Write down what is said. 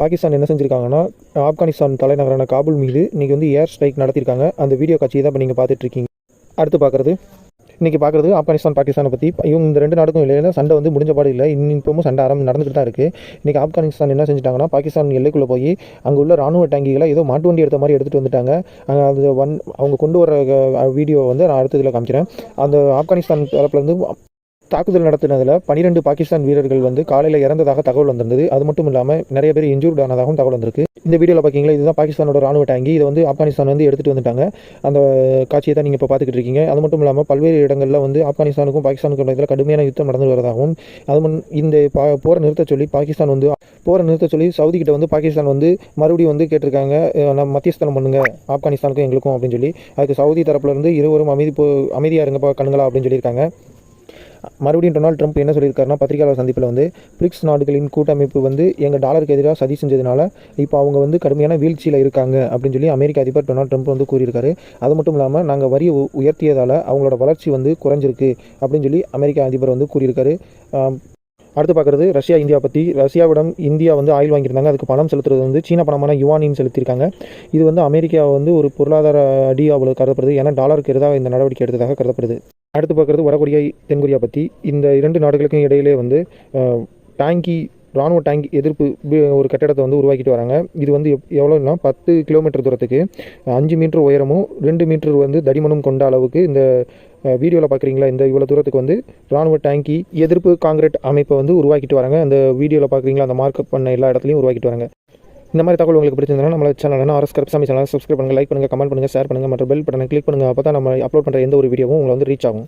பாகிஸ்தான் என்ன செஞ்சுருக்காங்கன்னா ஆப்கானிஸ்தான் தலைநகரான காபூல் மீது இன்றைக்கி வந்து ஏர் ஸ்ட்ரைக் நடத்தியிருக்காங்க. அந்த வீடியோ காட்சியை தான் இப்போ நீங்கள் பார்த்துட்ருக்கீங்க. அடுத்து பார்க்குறது. இன்றைக்கி பார்க்குறது ஆப்கானிஸ்தான் பாகிஸ்தானை பற்றி இவங்க இந்த ரெண்டு நாடுக்கும் இல்லைன்னா சண்டை வந்து முடிஞ்ச பாடு இல்லை. இன்னும் இப்பவும் சண்டை ஆரம்பி நடந்துகிட்டு தான் இருக்குது இன்றைக்கி ஆப்கானிஸ்தான் என்ன செஞ்சுட்டாங்கன்னா பாகிஸ்தான் எல்லைக்குள்ளே போய் அங்கே உள்ள ராணுவ டேங்கிகளை ஏதோ மாட்டு வண்டி எடுத்த மாதிரி எடுத்துகிட்டு வந்துட்டாங்க. அங்கே அது வன் அவங்க கொண்டு வர வீடியோ வந்து நான் அடுத்த இதில் காமிக்கிறேன். அந்த ஆப்கானிஸ்தான் தரப்புலேருந்து தாக்குதல் நடத்தினதில் பனிரெண்டு பாகிஸ்தான் வீரர்கள் வந்து காலையில் இறந்ததாக தகவல் வந்திருந்தது. அது மட்டும் இல்லாமல் நிறைய பேர் இன்ஜூர்ட் ஆனதாகவும் தகவல் வந்திருக்கு. இந்த வீடியோவில் பார்த்தீங்களா இதுதான் பாகிஸ்தானோட ராணுவ டேங்கி இதை வந்து ஆப்கானிஸ்தான் வந்து எடுத்துகிட்டு வந்துட்டாங்க. அந்த காட்சியை தான் நீங்கள் இப்போ பார்த்துக்கிட்டு இருக்கீங்க. அது மட்டும் இல்லாமல் பல்வேறு இடங்களில் வந்து ஆப்கானிஸ்தானுக்கும் பாகிஸ்தானுக்கும் இதில் கடுமையான யுத்தம் நடந்து வருவதாகவும் அது முன் இந்த பா போரை நிறுத்த சொல்லி பாகிஸ்தான் வந்து போரை நிறுத்த சொல்லி சவுதி கிட்ட வந்து பாகிஸ்தான் வந்து மறுபடியும் வந்து கேட்டிருக்காங்க. நம்ம மத்தியஸ்தானம் பண்ணுங்க. ஆப்கானிஸ்தானுக்கும் எங்களுக்கும் அப்படின்னு சொல்லி அதுக்கு சவுதி தரப்புலேருந்து இருவரும் அமைதி போ அமைதியாக இருங்கப்பா கண்ணுங்களா அப்படின்னு சொல்லியிருக்காங்க. மறுபடியும் டொனால்ட் ட்ரம்ப் என்ன சொல்லியிருக்காருன்னா பத்திரிகையாளர் சந்திப்பில் வந்து பிரிக்ஸ் நாடுகளின் கூட்டமைப்பு வந்து எங்கள் டாலருக்கு எதிராக சதி செஞ்சதுனால இப்போ அவங்க வந்து கடுமையான வீழ்ச்சியில் இருக்காங்க அப்படின்னு சொல்லி அமெரிக்க அதிபர் டொனால்ட் ட்ரம்ப் வந்து கூறியிருக்காரு. அது மட்டும் இல்லாமல் நாங்கள் வரி உ- உயர்த்தியதால் அவங்களோட வளர்ச்சி வந்து குறைஞ்சிருக்கு அப்படின்னு சொல்லி அமெரிக்க அதிபர் வந்து கூறியிருக்காரு. அடுத்து பார்க்குறது ரஷ்யா இந்தியா பற்றி ரஷ்யாவிடம் இந்தியா வந்து ஆயில் வாங்கியிருந்தாங்க. அதுக்கு பணம் செலுத்துறது வந்து சீன பணமான யுவானின்னு செலுத்தியிருக்காங்க. இது வந்து அமெரிக்கா வந்து ஒரு பொருளாதார அடி அவ்வளோ கருதப்படுது. ஏன்னா டாலருக்கு எதிராக இந்த நடவடிக்கை எடுத்ததாக கருதப்படுது. அடுத்து பார்க்குறது வடகொரியா தென்கொரியா பற்றி இந்த இரண்டு நாடுகளுக்கும் இடையிலே வந்து டேங்கி ராணுவ டேங்கி எதிர்ப்பு ஒரு கட்டடத்தை வந்து உருவாக்கிட்டு வராங்க. இது வந்து எப்- எவ்வளோன்னா பத்து கிலோமீட்டர் தூரத்துக்கு. அஞ்சு மீட்டர் உயரமும் ரெண்டு மீட்டர் வந்து தடிமனும் கொண்ட அளவுக்கு இந்த வீடியோவில் பார்க்குறீங்களா? இந்த இவ்வளோ தூரத்துக்கு வந்து ராணுவ டேங்கி எதிர்ப்பு காங்கிரீட் அமைப்பை வந்து உருவாக்கிட்டு வராங்க. அந்த வீடியோவில் பார்க்குறீங்களா? அந்த மார்க்கப் பண்ண எல்லா இடத்துலையும் உருவாக்கிட்டு வராங்க. இந்த மாதிரி தகவல் உங்களுக்கு பிடிச்சிருந்தா நம்மள channel RS Karupsamy channel subscribe பண்ணுங்கள் லைக் பண்ணுங்கள் கமெண்ட் பண்ணுங்கள் ஷேர் பண்ணுங்கள் மற்றும் பெல் பட்டனை கிளிக் பண்ணுங்கள் அப்போ தான் நம்ம அப்லோட் பண்ணுற எந்த ஒரு வீடியோவும் உங்களை வந்து ரீச் ஆகும்.